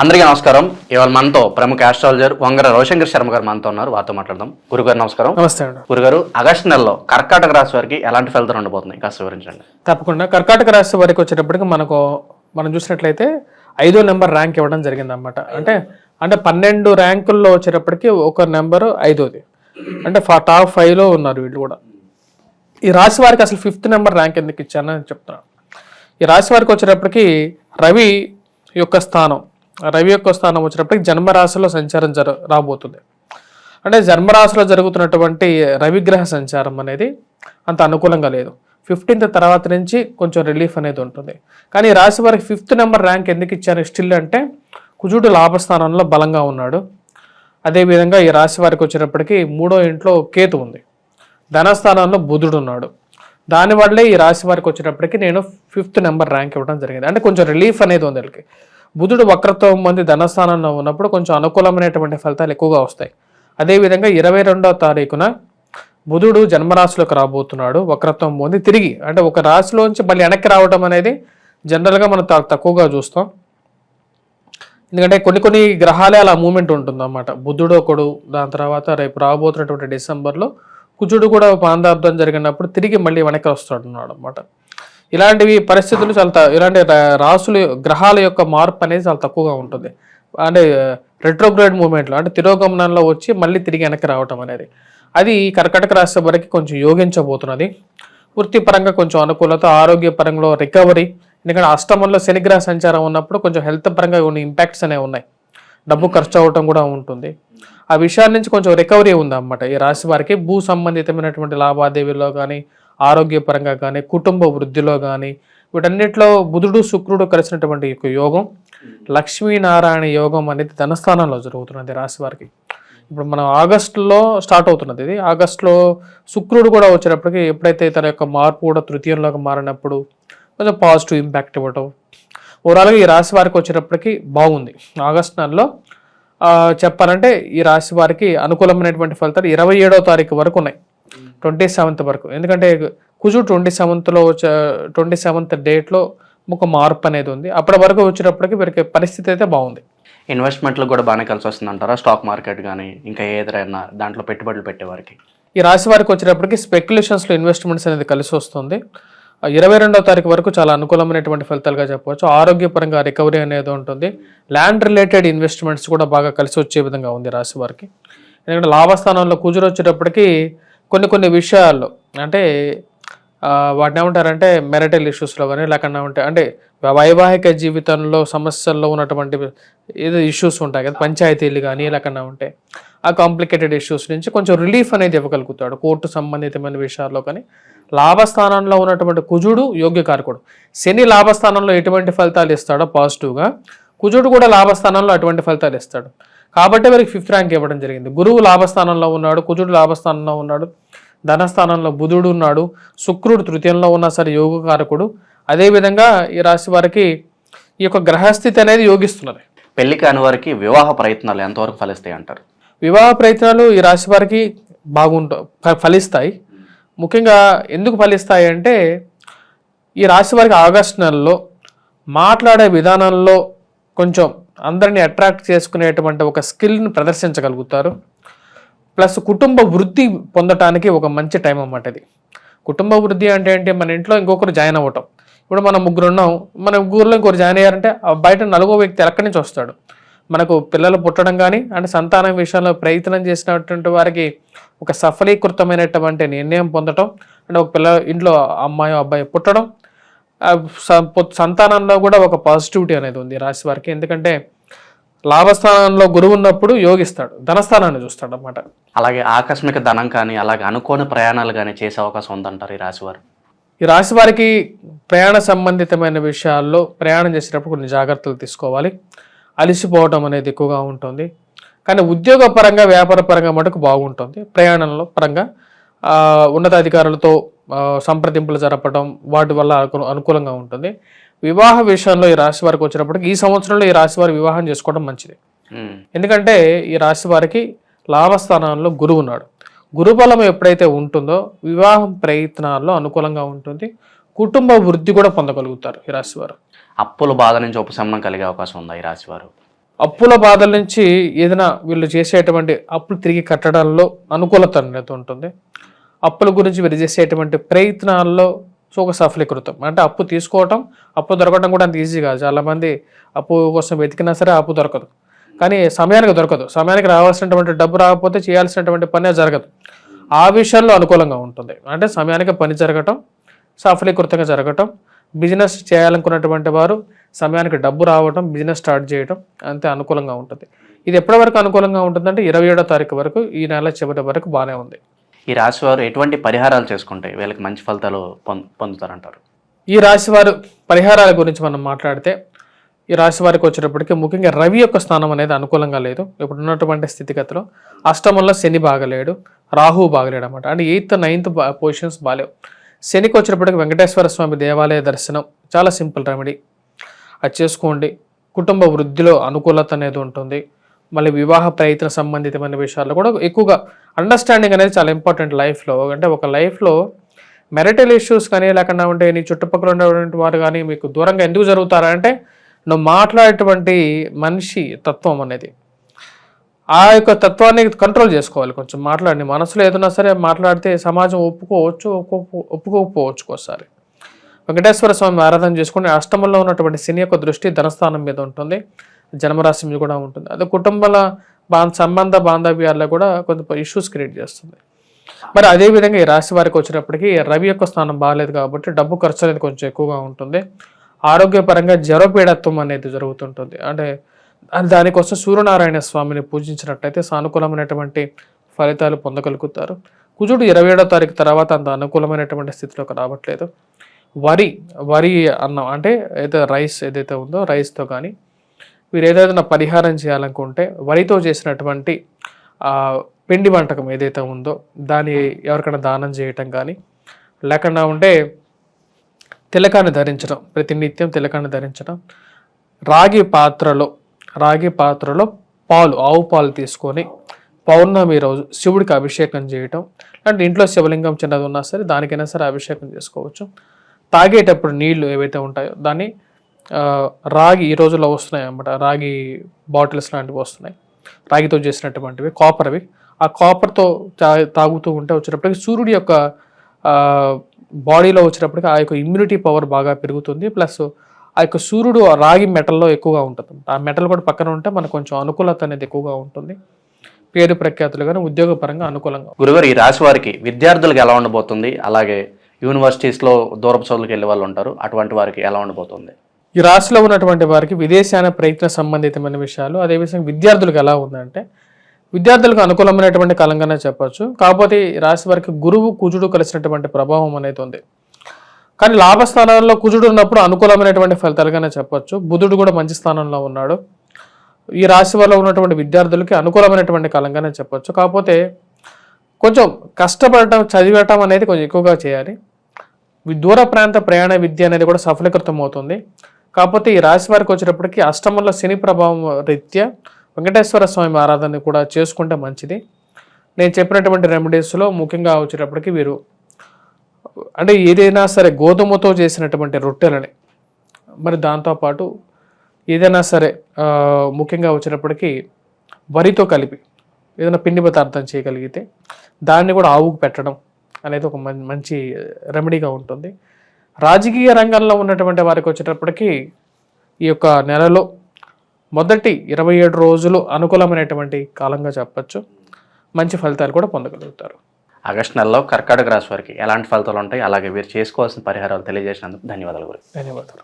అందరికీ నమస్కారం. ఇవాళ మనతో ప్రముఖ ఆస్ట్రాలజర్ వంగర రవిశంకర్ శర్మ గారు మనతో ఉన్నారు. వారితో మాట్లాడదాం. గురుగారు నమస్కారం. నమస్తే అండి గురుగారు ఆగస్టు నెలలో కర్కాటక రాశి వారికి ఎలాంటి ఫలితాలు ఉండబోతుంది కాస్త వివరించండి. తప్పకుండా. కర్కాటక రాశి వారికి వచ్చేటప్పటికి మనకు మనం చూసినట్లయితే ఐదో నెంబర్ ర్యాంక్ ఇవ్వడం జరిగింది అనమాట అంటే అంటే పన్నెండు ర్యాంకుల్లో వచ్చేటప్పటికి ఒక నెంబర్ ఐదోది. అంటే టాప్ ఫైవ్లో ఉన్నారు వీళ్ళు కూడా. ఈ రాశి వారికి అసలు ఫిఫ్త్ నెంబర్ ర్యాంక్ ఎందుకు ఇచ్చానని చెప్తున్నాను. ఈ రాశి వారికి వచ్చేటప్పటికి రవి యొక్క స్థానం రవి యొక్క స్థానం వచ్చేటప్పటికి జన్మరాశిలో సంచారం జర రాబోతుంది. అంటే జన్మరాశిలో జరుగుతున్నటువంటి రవిగ్రహ సంచారం అనేది అంత అనుకూలంగా లేదు. ఫిఫ్టీన్త్ తర్వాత నుంచి కొంచెం రిలీఫ్ అనేది ఉంటుంది. కానీ ఈ రాశి వారికి ఫిఫ్త్ నెంబర్ ర్యాంక్ ఎందుకు ఇచ్చారు స్టిల్ అంటే కుజుడు లాభస్థానంలో బలంగా ఉన్నాడు. అదేవిధంగా ఈ రాశి వారికి వచ్చేటప్పటికి మూడో ఇంట్లో కేతు ఉంది. ధనస్థానంలో బుధుడు ఉన్నాడు. దానివల్లే ఈ రాశి వారికి వచ్చినప్పటికీ నేను ఫిఫ్త్ నెంబర్ ర్యాంక్ ఇవ్వడం జరిగింది. అంటే కొంచెం రిలీఫ్ అనేది ఉంది వీళ్ళకి. బుధుడు వక్రత్వం మంది ధనస్థానంలో ఉన్నప్పుడు కొంచెం అనుకూలమైనటువంటి ఫలితాలు ఎక్కువగా వస్తాయి. అదేవిధంగా ఇరవై రెండవ తారీఖున బుధుడు జన్మరాశిలోకి రాబోతున్నాడు. వక్రత్వం పొంది తిరిగి అంటే ఒక రాశిలోంచి మళ్ళీ వెనక్కి రావడం అనేది జనరల్గా మనం తక్కువగా చూస్తాం. ఎందుకంటే కొన్ని కొన్ని గ్రహాలే అలా మూమెంట్ ఉంటుంది అన్నమాట బుద్ధుడు ఒకడు దాని తర్వాత రేపు రాబోతున్నటువంటి డిసెంబర్లో కుజుడు కూడా పాందార్థం జరిగినప్పుడు తిరిగి మళ్ళీ వెనక్కి వస్తున్నాడు అనమాట ఇలాంటివి పరిస్థితులు చాలా ఇలాంటి రా- రాసులు గ్రహాల యొక్క మార్పు అనేది చాలా తక్కువగా ఉంటుంది. అంటే రెట్రోగ్రేడ్ మూమెంట్లో అంటే తిరోగమనంలో వచ్చి మళ్ళీ తిరిగి వెనక్కి రావటం అనేది. అది కర్కటక రాశి వరకు కొంచెం యోగించబోతున్నది. వృత్తిపరంగా కొంచెం అనుకూలత ఆరోగ్యపరంగా రికవరీ ఎందుకంటే అష్టమంలో శనిగ్రహ సంచారం ఉన్నప్పుడు కొంచెం హెల్త్ పరంగా కొన్ని ఇంపాక్ట్స్ అనేవి ఉన్నాయి. డబ్బు ఖర్చు అవ్వటం కూడా ఉంటుంది. ఆ విషయాల నుంచి కొంచెం రికవరీ ఉందన్నమాట. ఈ రాశి వారికి భూ సంబంధితమైనటువంటి లావాదేవీలో కానీ ఆరోగ్యపరంగా కానీ కుటుంబ వృద్ధిలో కానీ వీటన్నిటిలో బుధుడు శుక్రుడు కలిసినటువంటి యొక్క యోగం. లక్ష్మీనారాయణ యోగం అనేది ధనస్థానంలో జరుగుతున్నది రాశి వారికి. ఇప్పుడు మనం ఆగస్టులో స్టార్ట్ అవుతున్నది ఇది. ఆగస్టులో శుక్రుడు కూడా వచ్చేటప్పటికి ఎప్పుడైతే తన యొక్క మార్పు కూడా తృతీయంలోకి మారినప్పుడు కొంచెం పాజిటివ్ ఇంపాక్ట్ ఇవ్వటం. ఓవరాల్గా ఈ రాశి వారికి వచ్చేటప్పటికి బాగుంది. ఆగస్ట్ నెలలో చెప్పాలంటే ఈ రాశి వారికి అనుకూలమైనటువంటి ఫలితాలు ఇరవై ఏడవ తారీఖు వరకు ఉన్నాయి. ట్వంటీ సెవెంత్ వరకు. ఎందుకంటే కుజు ట్వంటీ సెవెంత్లో వచ్చే ట్వంటీ సెవెంత్ డేట్లో ఒక మార్పు అనేది ఉంది. అప్పటి వరకు వచ్చేటప్పటికి వీరికి పరిస్థితి అయితే బాగుంది. ఇన్వెస్ట్మెంట్లు కూడా బాగానే కలిసి వస్తుంది అంటారా స్టాక్ మార్కెట్ కానీ ఇంకా ఏదైనా దాంట్లో పెట్టుబడులు పెట్టేవారికి ఈ రాశి వారికి వచ్చేటప్పటికి స్పెక్యులేషన్స్లో ఇన్వెస్ట్మెంట్స్ అనేది కలిసి వస్తుంది. ఇరవై రెండవ తారీఖు వరకు చాలా అనుకూలమైనటువంటి ఫలితాలుగా చెప్పవచ్చు. ఆరోగ్యపరంగా రికవరీ అనేది ఉంటుంది. ల్యాండ్ రిలేటెడ్ ఇన్వెస్ట్మెంట్స్ కూడా బాగా కలిసి వచ్చే విధంగా ఉంది రాశి వారికి. ఎందుకంటే లాభస్థానంలో కుజురు వచ్చేటప్పటికి కొన్ని కొన్ని విషయాల్లో అంటే వాటిని ఏమంటారంటే మెరిటల్ ఇష్యూస్లో కానీ లేకుండా ఉంటే అంటే వైవాహిక జీవితంలో సమస్యల్లో ఉన్నటువంటి ఏదో ఇష్యూస్ ఉంటాయి కదా పంచాయతీలు కానీ లేకుండా ఉంటే ఆ కాంప్లికేటెడ్ ఇష్యూస్ నుంచి కొంచెం రిలీఫ్ అనేది ఇవ్వగలుగుతాడు కోర్టు సంబంధితమైన విషయాల్లో కానీ. లాభస్థానంలో ఉన్నటువంటి కుజుడు యోగ్యకారకుడు. శని లాభస్థానంలో ఎటువంటి ఫలితాలు ఇస్తాడో పాజిటివ్గా కుజుడు కూడా లాభస్థానంలో అటువంటి ఫలితాలు ఇస్తాడు. కాబట్టి వారికి ఫిఫ్త్ ర్యాంక్ ఇవ్వడం జరిగింది. గురువు లాభస్థానంలో ఉన్నాడు కుజుడు లాభస్థానంలో ఉన్నాడు ధనస్థానంలో బుధుడు ఉన్నాడు శుక్రుడు తృతీయంలో ఉన్నా సరే యోగకారకుడు. అదేవిధంగా ఈ రాశి వారికి ఈ యొక్క గ్రహస్థితి అనేది యోగిస్తున్నది. పెళ్ళి కాని వారికి వివాహ ప్రయత్నాలు ఎంతవరకు ఫలిస్తాయి అంటారు? వివాహ ప్రయత్నాలు ఈ రాశి వారికి బాగుంట ఫలిస్తాయి. ముఖ్యంగా ఎందుకు ఫలిస్తాయి అంటే ఈ రాశి వారికి ఆగస్టు నెలలో మాట్లాడే విధానంలో కొంచెం అందరినీ అట్రాక్ట్ చేసుకునేటువంటి ఒక స్కిల్ని ప్రదర్శించగలుగుతారు. ప్లస్ కుటుంబ వృద్ధి పొందటానికి ఒక మంచి టైం అన్నమాట ఇది. కుటుంబ వృద్ధి అంటే ఏంటి? మన ఇంట్లో ఇంకొకరు జాయిన్ అవ్వటం. ఇప్పుడు మనం ముగ్గురు ఉన్నాం. మన ముగ్గురులో ఇంకొకరు జాయిన్ అయ్యారంటే ఆ బయట నలుగో వ్యక్తి ఎక్కడి నుంచి వస్తాడు? మనకు పిల్లలు పుట్టడం కానీ అంటే సంతానం విషయంలో ప్రయత్నం చేసినటువంటి వారికి ఒక సఫలీకృతమైనటువంటి నిర్ణయం పొందటం అంటే ఒక పిల్ల ఇంట్లో అమ్మాయి అబ్బాయి పుట్టడం సంతానంలో కూడా ఒక పాజిటివిటీ అనేది ఉంది రాశి వారికి. ఎందుకంటే లాభస్థానంలో గురువు ఉన్నప్పుడు యోగిస్తాడు ధనస్థానాన్ని చూస్తాడు అన్నమాట. అలాగే ఆకస్మిక ధనం కానీ అలాగే అనుకోని ప్రయాణాలు కానీ చేసే అవకాశం ఉందంటారు ఈ రాశి వారు. ఈ రాశి వారికి ప్రయాణ సంబంధితమైన విషయాల్లో ప్రయాణం చేసేటప్పుడు కొన్ని జాగ్రత్తలు తీసుకోవాలి. అలసిపోవడం అనేది ఎక్కువగా ఉంటుంది. కానీ ఉద్యోగ పరంగా వ్యాపార పరంగా మటుకు బాగుంటుంది. ప్రయాణంలో పరంగా ఉన్నతాధికారులతో సంప్రదింపులు జరపడం వాటి వల్ల అనుకూ- అనుకూలంగా ఉంటుంది. వివాహ విషయంలో ఈ రాశి వారికి వచ్చినప్పటికి ఈ సంవత్సరంలో ఈ రాశి వారు వివాహం చేసుకోవడం మంచిది. ఎందుకంటే ఈ రాశి వారికి లాభస్థానంలో గురువు ఉన్నాడు. గురుబలం ఎప్పుడైతే ఉంటుందో వివాహం ప్రయత్నాల్లో అనుకూలంగా ఉంటుంది. కుటుంబ వృద్ధి కూడా పొందగలుగుతారు ఈ రాశి వారు. అప్పుల బాధ నుంచి ఉపశమనం కలిగే అవకాశం ఉందా ఈ రాశి వారు? అప్పుల బాధల నుంచి ఏదైనా వీళ్ళు చేసేటువంటి అప్పులు తిరిగి కట్టడంలో అనుకూలత అనేది ఉంటుంది. అప్పుల గురించి వీళ్ళు చేసేటువంటి ప్రయత్నాల్లో ఒక సఫలీకృతం. అంటే అప్పు తీసుకోవటం అప్పు దొరకడం కూడా అంత ఈజీ కాదు. చాలామంది అప్పు కోసం వెతికినా సరే అప్పు దొరకదు. కానీ సమయానికి దొరకదు. సమయానికి రావాల్సినటువంటి డబ్బు రాకపోతే చేయాల్సినటువంటి పనే జరగదు. ఆ విషయంలో అనుకూలంగా ఉంటుంది. అంటే సమయానికి పని జరగటం సఫలీకృతంగా జరగటం బిజినెస్ చేయాలనుకున్నటువంటి వారు సమయానికి డబ్బు రావటం బిజినెస్ స్టార్ట్ చేయడం అంతే అనుకూలంగా ఉంటుంది. ఇది ఎప్పటి వరకు అనుకూలంగా ఉంటుందంటే ఇరవై ఏడో తారీఖు వరకు ఈ నెల చివరి వరకు బాగానే ఉంది. ఈ రాశివారు ఎటువంటి పరిహారాలు చేసుకుంటే వీళ్ళకి మంచి ఫలితాలు పొందుతారంటారు? ఈ రాశివారు పరిహారాల గురించి మనం మాట్లాడితే ఈ రాశి వారికి వచ్చేటప్పటికి ముఖ్యంగా రవి యొక్క స్థానం అనేది అనుకూలంగా లేదు. ఇప్పుడు ఉన్నటువంటి స్థితిగతిలో అష్టమంలో శని బాగలేడు రాహు బాగలేడు అనమాట అంటే ఎయిత్ నైన్త్ పొజిషన్స్ బాగాలేవు శనికి వచ్చేటప్పటికి వెంకటేశ్వర స్వామి దేవాలయ దర్శనం చాలా సింపుల్ రెమెడీ. అది చేసుకోండి. కుటుంబ వృద్ధిలో అనుకూలత అనేది ఉంటుంది. మళ్ళీ వివాహ ప్రయత్న సంబంధితమైన విషయాల్లో కూడా ఎక్కువగా అండర్స్టాండింగ్ అనేది చాలా ఇంపార్టెంట్ లైఫ్లో అంటే ఒక లైఫ్లో మెరిటల్ ఇష్యూస్ కానీ లేకుండా ఉంటే నీ చుట్టుపక్కల ఉన్నటువంటి వారు కానీ మీకు దూరంగా ఎందుకు జరుగుతారంటే నువ్వు మాట్లాడేటువంటి మనిషి తత్వం అనేది. ఆ యొక్క తత్వాన్ని కంట్రోల్ చేసుకోవాలి కొంచెం. మాట్లాడి మనసులో ఏదైనా సరే మాట్లాడితే సమాజం ఒప్పుకోవచ్చు ఒప్పుకో- ఒప్పుకోకపోవచ్చు ఒకసారి. వెంకటేశ్వర స్వామి ఆరాధన చేసుకుని అష్టమంలో ఉన్నటువంటి శని యొక్క దృష్టి ధనస్థానం మీద ఉంటుంది. జన్మరాశి మీద కూడా ఉంటుంది. అదే కుటుంబాల బా సంబంధ బాంధవ్యాల్లో కూడా కొంత ఇష్యూస్ క్రియేట్ చేస్తుంది. మరి అదే విధంగా ఈ రాశి వారికి వచ్చినప్పటికీ రవి యొక్క స్థానం బాగాలేదు కాబట్టి డబ్బు ఖర్చు అనేది కొంచెం ఎక్కువగా ఉంటుంది. ఆరోగ్యపరంగా జ్వరపీడత్వం అనేది జరుగుతుంటుంది. అంటే దానికోసం సూర్యనారాయణ స్వామిని పూజించినట్టయితే సానుకూలమైనటువంటి ఫలితాలు పొందగలుగుతారు. కుజుడు ఇరవై ఏడో తారీఖు తర్వాత అంత అనుకూలమైనటువంటి స్థితిలోకి రావట్లేదు. వరి వరి అన్నం అంటే ఏదైతే రైస్ ఏదైతే ఉందో రైస్తో కానీ మీరు ఏదైనా పరిహారం చేయాలనుకుంటే వరితో చేసినటువంటి పిండి వంటకం ఏదైతే ఉందో దాన్ని ఎవరికైనా దానం చేయటం కానీ లేకుండా ఉంటే తిలకాన్ని ధరించడం ప్రతి నిత్యం తిలకాన్ని ధరించడం రాగి పాత్రలో రాగి పాత్రలో పాలు ఆవు పాలు తీసుకొని పౌర్ణమి రోజు శివుడికి అభిషేకం చేయటం అంటే ఇంట్లో శివలింగం చిన్నది ఉన్నా సరే దానికైనా సరే అభిషేకం చేసుకోవచ్చు. తాగేటప్పుడు నీళ్ళు ఏవైతే ఉంటాయో దాన్ని రాగి ఈ రోజుల్లో వస్తున్నాయి అన్నమాట. రాగి బాటిల్స్ లాంటివి వస్తున్నాయి. రాగితో చేసినటువంటివి కాపర్వి. ఆ కాపర్తో తాగుతూ ఉంటే వచ్చేటప్పటికి సూర్యుడి యొక్క బాడీలో వచ్చేటప్పటికి ఆ యొక్క ఇమ్యూనిటీ పవర్ బాగా పెరుగుతుంది. ప్లస్ ఆ యొక్క సూర్యుడు ఆ రాగి మెటల్లో ఎక్కువగా ఉంటుంది. ఆ మెటల్ కూడా పక్కన ఉంటే మనకు కొంచెం అనుకూలత అనేది ఎక్కువగా ఉంటుంది. పేరు ప్రఖ్యాతులు కానీ ఉద్యోగపరంగా అనుకూలంగా గురుగారు ఈ రాశి వారికి విద్యార్థులకు ఎలా ఉండబోతుంది? అలాగే యూనివర్సిటీస్లో దూరపు చదువులకు వెళ్ళే వాళ్ళు ఉంటారు. అటువంటి వారికి ఎలా ఉండబోతుంది? ఈ రాశిలో ఉన్నటువంటి వారికి విదేశాన ప్రయత్న సంబంధితమైన విషయాలు అదేవిధంగా విద్యార్థులకు ఎలా ఉందంటే విద్యార్థులకు అనుకూలమైనటువంటి కాలంగానే చెప్పచ్చు. కాకపోతే ఈ రాశి వారికి గురువు కుజుడు కలిసినటువంటి ప్రభావం అనేది ఉంది. కానీ లాభస్థానాల్లో కుజుడు ఉన్నప్పుడు అనుకూలమైనటువంటి ఫలితాలుగానే చెప్పొచ్చు. బుధుడు కూడా మంచి స్థానంలో ఉన్నాడు. ఈ రాశి వల్ల ఉన్నటువంటి విద్యార్థులకి అనుకూలమైనటువంటి కాలంగానే చెప్పొచ్చు. కాకపోతే కొంచెం కష్టపడటం చదివటం అనేది కొంచెం ఎక్కువగా చేయాలి. దూర ప్రాంత ప్రయాణ విద్య అనేది కూడా సఫలీకృతం అవుతుంది. కాకపోతే ఈ రాశి వారికి వచ్చేటప్పటికి అష్టమంలో శని ప్రభావం రీత్యా వెంకటేశ్వర స్వామి ఆరాధన కూడా చేసుకుంటే మంచిది. నేను చెప్పినటువంటి రెమెడీస్లో ముఖ్యంగా వచ్చేటప్పటికి వీరు అంటే ఏదైనా సరే గోధుమతో చేసినటువంటి రొట్టెలని మరి దాంతోపాటు ఏదైనా సరే ముఖ్యంగా వచ్చేటప్పటికి వరితో కలిపి ఏదైనా పిండి పదార్థం చేయగలిగితే దాన్ని కూడా ఆవుకు పెట్టడం అనేది ఒక మంచి రెమెడీగా ఉంటుంది. రాజకీయ రంగంలో ఉన్నటువంటి వారికి వచ్చేటప్పటికి ఈ యొక్క నెలలో మొదటి ఇరవై ఏడు రోజులు అనుకూలమైనటువంటి కాలంగా చెప్పచ్చు. మంచి ఫలితాలు కూడా పొందగలుగుతారు. ఆగస్టు నెలలో కర్కాటక రాశి వారికి ఎలాంటి ఫలితాలు ఉంటాయి? అలాగే వీరు చేసుకోవాల్సిన పరిహారాలు తెలియజేసినందుకు ధన్యవాదాలు గురు. ధన్యవాదాలు.